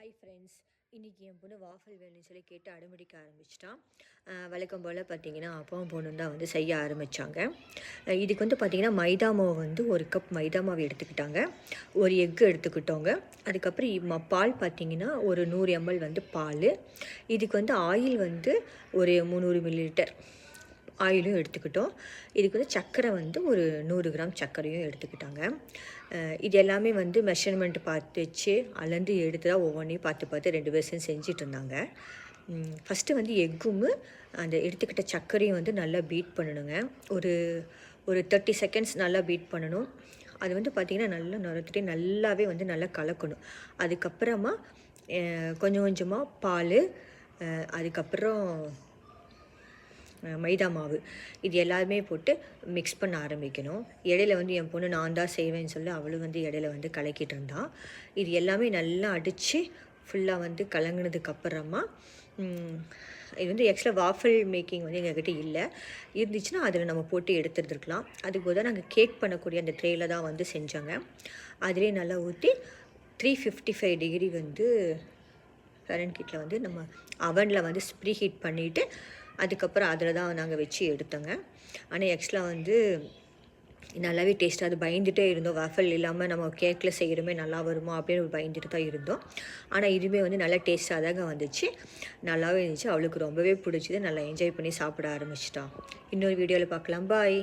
Hi friends இன்றைக்கி என் பொண்ணு வாஃபல் வேணும்னு சொல்லி கேட்டு அடம்பிடிக்க ஆரம்பிச்சிட்டான் வழக்கம் போல் பார்த்தீங்கன்னா அப்பாவும் பொண்ணும் தான் வந்து செய்ய ஆரம்பித்தாங்க இதுக்கு வந்து பார்த்திங்கன்னா மைதா மாவு வந்து ஒரு கப் மைதா மாவு எடுத்துக்கிட்டாங்க. ஒரு எக்கு எடுத்துக்கிட்டோங்க. அதுக்கப்புறம் ம- பால் பார்த்திங்கன்னா ஒரு நூறு எம்எல் வந்து பால். இதுக்கு வந்து ஆயில் வந்து ஒரு முந்நூறு மில்லிலிட்டர் ஆயிலும் எடுத்துக்கிட்டோம். இதுக்கு வந்து சர்க்கரை வந்து ஒரு நூறு கிராம் சர்க்கரையும் எடுத்துக்கிட்டாங்க. இது எல்லாமே வந்து மெஷர்மெண்ட் பார்த்து வச்சு அளந்து எடுத்து தான் ஒவ்வொன்றையும் பார்த்து பார்த்து ரெண்டு பேரும் செஞ்சிட்டு இருந்தாங்க ஃபஸ்ட்டு வந்து எக்கும் அந்த எடுத்துக்கிட்ட சர்க்கரையும் வந்து நல்லா பீட் பண்ணணுங்க. ஒரு ஒரு தேர்ட்டி செகண்ட்ஸ் நல்லா பீட் பண்ணணும். அது வந்து பார்த்திங்கன்னா நல்லா நுரத்துட்டு நல்லாவே வந்து நல்லா கலக்கணும். அதுக்கப்புறமா கொஞ்சம் கொஞ்சமாக பால் அதுக்கப்புறம் மைதா மாவு. இது எல்லாமே போட்டு மிக்ஸ் பண்ண ஆரம்பிக்கணும். இடையில வந்து என் பொண்ணு நான் தான் செய்வேன்னு சொல்லி அவளும் வந்து இடையில வந்து கலக்கிட்டு இருந்தான் இது எல்லாமே நல்லா அடித்து ஃபுல்லாக வந்து கலங்கினதுக்கு அப்புறமா இது வந்து ஆக்சுவலாக வாஃபல் மேக்கிங் வந்து எங்ககிட்ட இல்லை. இருந்துச்சுன்னா அதில் நம்ம போட்டு எடுத்துருந்துருக்கலாம். அதுக்கு பதிலாக நாங்கள் கேக் பண்ணக்கூடிய அந்த ட்ரேயில் தான் வந்து செஞ்சாங்க. அதிலே நல்லா ஊற்றி த்ரீ ஃபிஃப்டி ஃபைவ் டிகிரி வந்து கரண்ட் கிட்டில் வந்து நம்ம அவனில் வந்து ஸ்ப்ரீ ஹீட் பண்ணிவிட்டு அதுக்கப்புறம் அதில் தான் நாங்கள் வச்சு எடுத்தோங்க. ஆனால் ஆக்சுவலாக வந்து நல்லாவே டேஸ்ட்டாக அது பயந்துகிட்டே இருந்தோம். வஃபல் இல்லாமல் நம்ம கேக்கில் செய்கிறோமே நல்லா வருமா அப்படின்னு ஒரு பயந்துட்டு தான் இருந்தோம். ஆனால் இதுவுமே வந்து நல்லா டேஸ்ட்டாக தாங்க வந்துச்சு. நல்லாவே இருந்துச்சு. அவளுக்கு ரொம்பவே பிடிச்சிது. நல்லா என்ஜாய் பண்ணி சாப்பிட ஆரம்பிச்சிட்டான் இன்னொரு வீடியோவில் பார்க்கலாம். பாய்